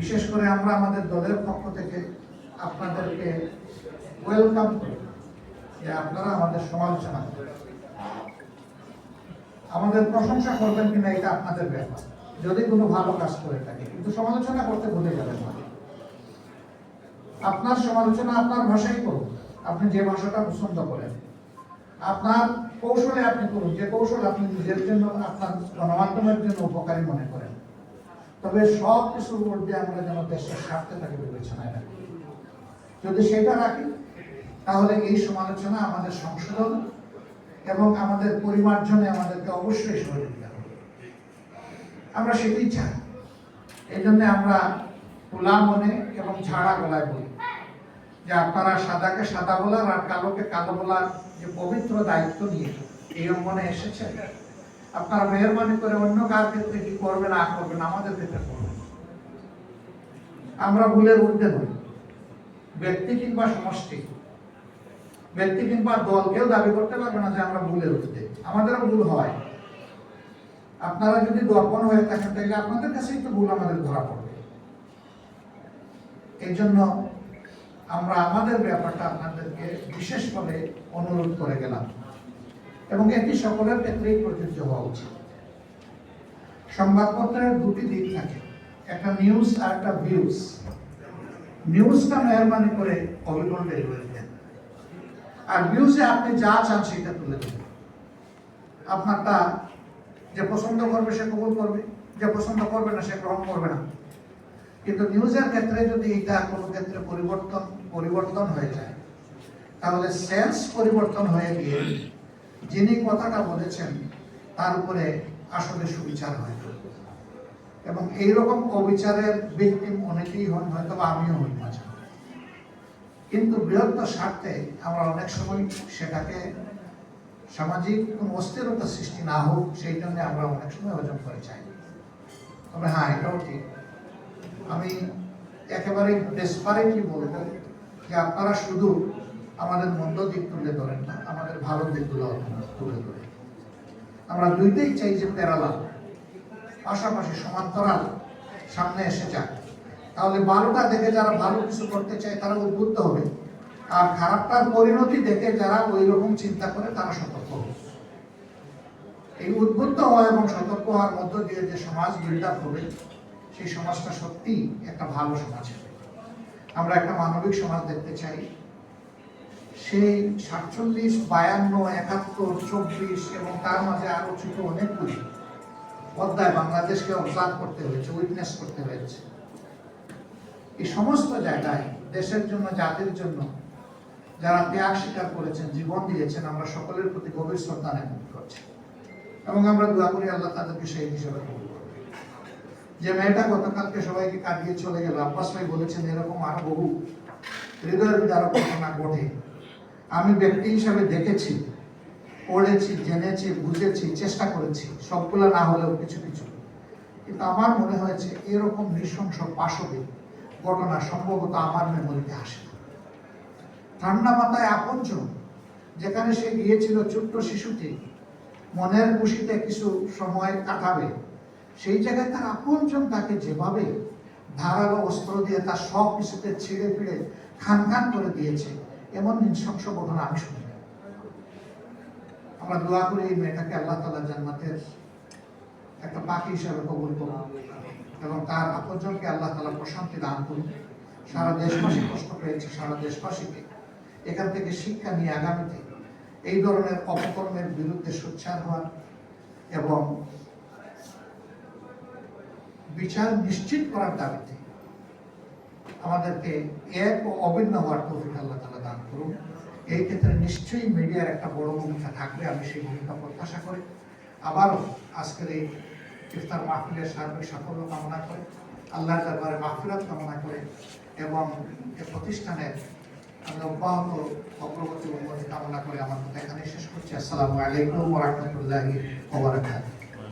বিশেষ করে আমরা আমাদের দলের পক্ষ থেকে আপনাদেরকে ওয়েলকাম করি যে আপনারা আমাদের সমালোচনা আমাদের প্রশংসা করবেন কিনা এটা আপনাদের ব্যাপার। যদি কোনো ভালো কাজ করে থাকে, কিন্তু সমালোচনা করতে ভুলে যাবেন না। আপনার সমালোচনা আপনার ভাষাই করুন। আপনি যে ভাষাটা পছন্দ করেন। আপনার কৌশলে আপনি করুন। যে কৌশল আপনি নিজের জন্য, আপনার গণমাধ্যমের জন্য উপকারী মনে করেন। তবে সব কিছুর মধ্যে আমরা যেন দেশের স্বার্থে তাকে বিবেচনায় রাখি। যদি সেটা রাখি, তাহলে এই সমালোচনা আমাদের সংশোধন এবং আমাদের পরিমার্জনে আমাদেরকে অবশ্যই সহযোগিতা করবে। আমরা সেটাই চাই। এই জন্য আমরা খোলা মনে এবং ঝাড়া গলায় বলি যে আপনারা সাদাকে সাদা বলার আর কালোকে কালো বলার যে পবিত্র দায়িত্ব নিয়ে এই অঙ্গনে এসেছেন আপনারা মেহরবানি করে অন্য কার ক্ষেত্রে কি করবেন না করবেন আমাদের ক্ষেত্রে আমরা ভুলের ঊর্ধ্বে নই। ব্যক্তি কিংবা সমষ্টি, ব্যক্তি কিংবা দল কেউ দাবি করতে পারবে না যে আমরা ভুলের ঊর্ধ্বে। আমাদেরও ভুল হয়। আপনারা যদি দর্পণ হয়ে থাকেন, তাহলে আপনাদের কাছেই তো ভুল আমাদের ধরা পড়বে। এই জন্য আমরা আমাদের ব্যাপারটা আপনাদেরকে বিশেষভাবে অনুরোধ করে গেলাম। এবং এটি সকলের ক্ষেত্রেই প্রযোজ্য হওয়া উচিত। সংবাদপত্রের দুটি দিক থাকে, একটা নিউজ আর একটা ভিউজ নিউজটা মেহরবানি করে অবিকল ডেলিভারি দেন আর ভিউজে আপনি যা চান সেটা তুলে দেবেন আপনারটা যে পছন্দ করবে সে কবুল করবে, যে পছন্দ করবে না সে গ্রহণ করবে না। কিন্তু নিউজের ক্ষেত্রে যদি এটা কোনো ক্ষেত্রে পরিবর্তন পরিবর্তন হয়ে যায়, তাহলে সেন্স পরিবর্তন হয়ে গিয়ে যিনি কথাটা বলেছেন, তার উপরে আসলে সুবিচার হয়। এবং এইরকম অবিচারের ভিকটিম অনেকেই হন, হয়তো বা আমিও হই মাঝে। কিন্তু বৃহত্তর স্বার্থে আমরা অনেক সময় সেটাকে সামাজিক কোনো অস্থিরতা সৃষ্টি না হোক, সেই জন্য আমরা অনেক সময় অর্জন করে চাই তবে হ্যাঁ এটাও ঠিক। আমি একেবারে ডেসপারেটলি বলব যে আপনারা শুধু আমাদের মন্দ দিক তুলে ধরেন না, আমাদের ভালো দিকগুলো তুলে ধরে আমরা দুইটাই চাই যে প্যারালাল, পাশাপাশি সমান্তরাল সামনে এসে যাক। তাহলে ভালোটা দেখে যারা ভালো কিছু করতে চায় তারা উদ্বুদ্ধ হবে। আর খারাপটার পরিণতি দেখে যারা ওই রকম চিন্তা করে তারা সতর্ক হবে। এই উদ্বুদ্ধ হওয়া এবং সতর্ক হওয়ার মধ্য দিয়ে যে সমাজ বিল্ড আপ হবে, সেই সমাজটা সত্যি একটা ভালো সমাজ হবে। আমরা একটা মানবিক সমাজ দেখতে চাই। সেই সাতচল্লিশ, বায়ান্ন, একাত্তর, চব্বিশ এবং তার মাঝে আরও ছোট অনেকগুলি অধ্যায় বাংলাদেশকে অবজার্ভ করতে হয়েছে উইটনেস করতে হয়েছে। এই সমস্ত জায়গায় দেশের জন্য, জাতির জন্য যারা ত্যাগ স্বীকার করেছেন, জীবন দিয়েছেন, আমরা সকলের প্রতি গভীর শ্রদ্ধা জ্ঞাপন করছি। এবং আমরা দোয়া করি আল্লাহ তাদেরকে সেই হিসেবে কবুল করবে। যে মেয়েটা গতকালকে সবাইকে কাটিয়ে চলে গেল, আব্বাস ভাই বলেছেন, এরকম আরও বহু হৃদয়ের বিদারক ঘটনা ঘটে। আমি ব্যক্তি হিসাবে দেখেছি, পড়েছি, জেনেছি, বুঝেছি, চেষ্টা করেছি, সবগুলো না হলেও কিছু কিছু। কিন্তু আমার মনে হয়েছে এরকম নৃশংস পাশবিক ঘটনা সম্ভবত আমার মেমোরিতে আসে ঠান্ডা মাথায় আপনজন যেখানে সে গিয়েছিল ছোট্ট শিশুটি, মনের খুশিতে কিছু সময় কাটাবে, সেই জায়গায় তার আপনজন তাকে যেভাবে ধারালো অস্ত্র দিয়ে তার সব কিছুতে ছিঁড়ে ফিড়ে খান খান করে দিয়েছে এমন নৃশংস ঘটনা আমি শুনি আমরা দোয়া করি এই মেয়েটাকে আল্লাহ তালা জান্নাতের একটা পাখি হিসাবে কবুল করুন এবং তার আপনজনকে আল্লাহ তালা প্রশান্তি দান করুন সারা দেশবাসী কষ্ট পেয়েছে, সারা দেশবাসীকে এখান থেকে শিক্ষা নিয়ে আগামীতে এই ধরনের অপকর্মের বিরুদ্ধে সোচ্চার হওয়ার এবং বিচার নিশ্চিত করার দাবিতে আমাদেরকে এক ও অভিন্ন হওয়ার তৌফিক আল্লাহ তালা দান করুন এই ক্ষেত্রে নিশ্চয়ই মিডিয়ার একটা বড় ভূমিকা থাকবে, আমি সেই ভূমিকা প্রত্যাশা করি। আবারও আজকের এই ইফতার মাহফিলের সার্বিক সাফল্য কামনা করে, আল্লাহর দরবারে মাহফিরাত কামনা করে এবং এ প্রতিষ্ঠানের আমি অব্যাহত অগ্রগতি উন্নতি কামনা করে আমার কথা এখানে শেষ করছি। আসসালামু আলাইকুম ওরহমতুল্লাহি ওবরাকাতুহু